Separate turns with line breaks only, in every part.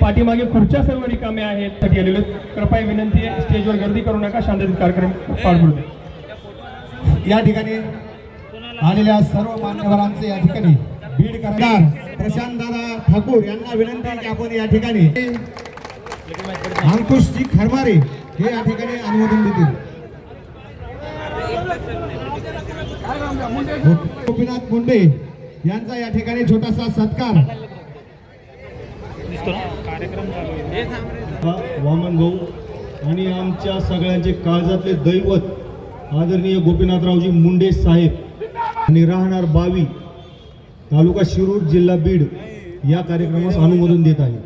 पाठीमागे खुर्च्या सर्व रिकामे आहेत साठी गेलेलो कृपया विनंती आहे स्टेजवर गर्दी करू नका शांततेत कार्यक्रम पार
या ठिकाणी आलेल्या सर्व मान्यवरांचे या ठिकाणी बीड करणार प्रशांत दादा ठाकूर यांना विनंती आहे की आपण या ठिकाणी अंकुशजी खरमारे हे या ठिकाणी अनुमोदन देतील. गोपीनाथ मुंडे यांचा या ठिकाणी छोटासा सत्कार
वामन भाऊ आणि आमच्या सगळ्यांचे काळजातले दैवत आदरणीय गोपीनाथरावजी मुंडे साहेब आणि राहणार बावी तालुका शिरूर जिल्हा बीड या कार्यक्रमास अनुमोदन देत आहे.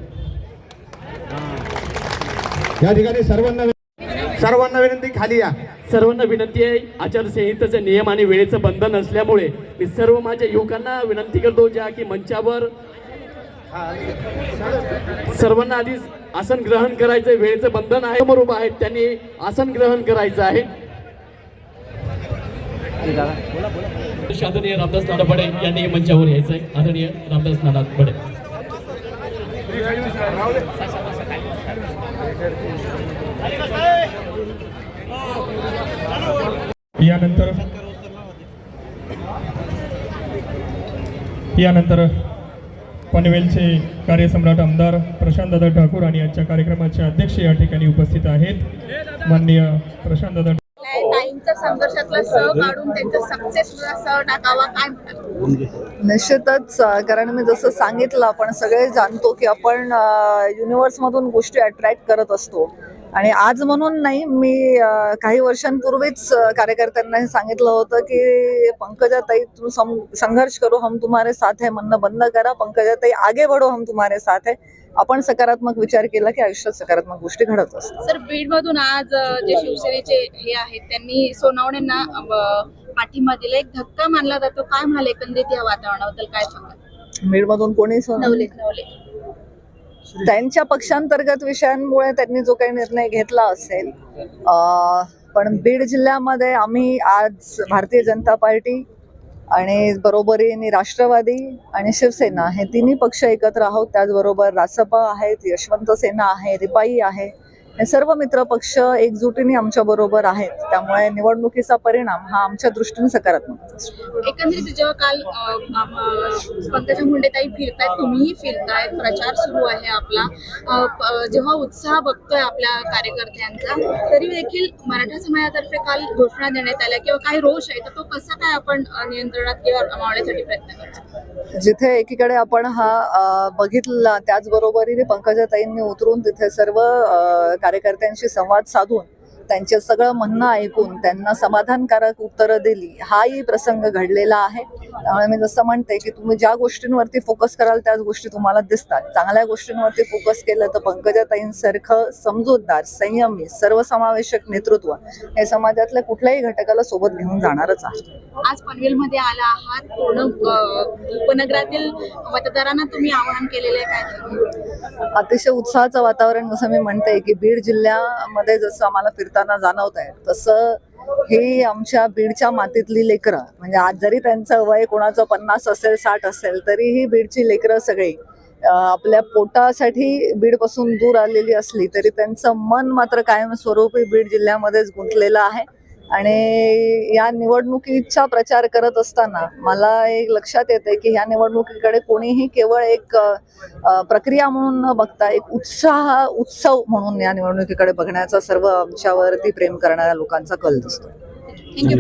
या ठिकाणी सर्वांना सर्वांना विनंती खाली या.
सर्वांना विनंती आहे आचारसंहितेचे नियम आणि वेळेचं बंधन असल्यामुळे मी सर्व माझ्या युवकांना विनंती करतो ज्या की मंचावर सर्वांना आधी आसन ग्रहण करायचं वेळेचं बंधन आहे. समोर उभं आहेत त्यांनी आसन ग्रहण करायचं आहे. आदरणीय रामदास नाडापडे यांनी मंचावर यायचं आहे आदरणीय रामदास नाडापडे
यानंतर यानंतर पनवेलचे कार्यसम्राट आमदार प्रशांतदादा ठाकूर आणि आजच्या कार्यक्रमाचे अध्यक्ष या ठिकाणी उपस्थित आहेत. माननीय प्रशांतदादा
संघर्षातला सह काढून त्यांचा सक्सेस सह टाकावा काय म्हणतात
निश्चितच कारण मी जसं सांगितलं आपण सगळे जाणतो की आपण युनिव्हर्समधून गोष्टी अट्रॅक्ट करत असतो. आणि आज म्हणून नाही मी काही वर्षांपूर्वीच कार्यकर्त्यांना हे सांगितलं होतं की पंकजाताई तुम संघर्ष करो हम तुम्हारे साथ है म्हणणं बंद करा. पंकजाताई आगे बढ़ो हम तुम्हारे साथ है. आपण सकारात्मक विचार केला की आयुष्यात सकारात्मक गोष्टी घडत असतात.
सर बीड मधून आज जे शिवसेनेचे हे आहेत त्यांनी सोनावणेंना पाठिंबा दिला. एक धक्का मानला जातो. काय म्हणाल एकंदरीत या वातावरणाबद्दल? काय सांगा
बीडमधून कोणी सोनं-
नवले नवले
त्यांच्या पक्षांतर्गत विषयांमुळे त्यांनी जो काही निर्णय घेतला असेल पण बीड जिल्ह्यामध्ये आम्ही आज भारतीय जनता पार्टी आणि बरोबरीने राष्ट्रवादी आणि शिवसेना हे तिन्ही पक्ष एकत्र आहोत. त्याचबरोबर रासपा आहेत यशवंत सेना आहे रिपाई आहे. सर्व मित्र पक्ष एकजुटीने आमच्या बरोबर आहेत. त्यामुळे निवडणुकीचा परिणाम हा आमच्या दृष्टीने सकारात्मक
एकंदरीत जेव्हा काल पंकजा मुंडेताई फिरतायत तुम्हीही फिरतायत प्रचार सुरू आहे आपला. जेव्हा उत्साह बघतोय आपल्या कार्यकर्त्यांचा तरी देखील मराठा समाजातर्फे काल घोषणा देण्यात आल्या किंवा काही रोष आहे तर तो कसा काय आपण नियंत्रणात किंवा मावण्यासाठी प्रयत्न करतो
जिथे एकीकडे आपण हा बघितला त्याचबरोबरीने पंकजाताईंनी उतरून तिथे सर्व कार्यकर्त्यांशी संवाद साधून त्यांचे सगळं म्हणणं ऐकून त्यांना समाधानकारक उत्तरं दिली. हाही प्रसंग घडलेला आहे. त्यामुळे मी जसं म्हणते की तुम्ही ज्या गोष्टींवरती फोकस कराल त्याच गोष्टी तुम्हाला दिसतात. चांगल्या गोष्टींवरती फोकस केलं तर पंकजाताईंसारखं समजूतदार संयमी सर्वसमावेशक नेतृत्व हे समाजातल्या कुठल्याही घटकाला सोबत घेऊन जाणारच आहे.
आज पनवेलमध्ये आला आहात. पूर्ण उपनगरातील मतदारांना तुम्ही आवाहन केलेलं आहे काय?
अतिशय उत्साहाचं वातावरण जसं मी म्हणते की बीड जिल्ह्यामध्ये जसं आम्हाला फिरताना जाणवत आहे तसं हे आमच्या बीडच्या मातीतली लेकरं म्हणजे आज जरी त्यांचं वय कोणाचं पन्नास असेल साठ असेल तरीही बीडची लेकरं सगळी आपल्या पोटासाठी बीडपासून दूर आलेली असली तरी त्यांचं मन मात्र कायमस्वरूपी बीड जिल्ह्यामध्येच गुंतलेलं आहे. आणि या निवडणुकीचा प्रचार करत असताना मला एक लक्षात येते की ह्या निवडणुकीकडे कोणीही केवळ एक प्रक्रिया म्हणून न बघता एक उत्साह उत्सव म्हणून या निवडणुकीकडे बघण्याचा सर्व आमच्यावरती प्रेम करणाऱ्या लोकांचा कल दिसतो
थँक्यू.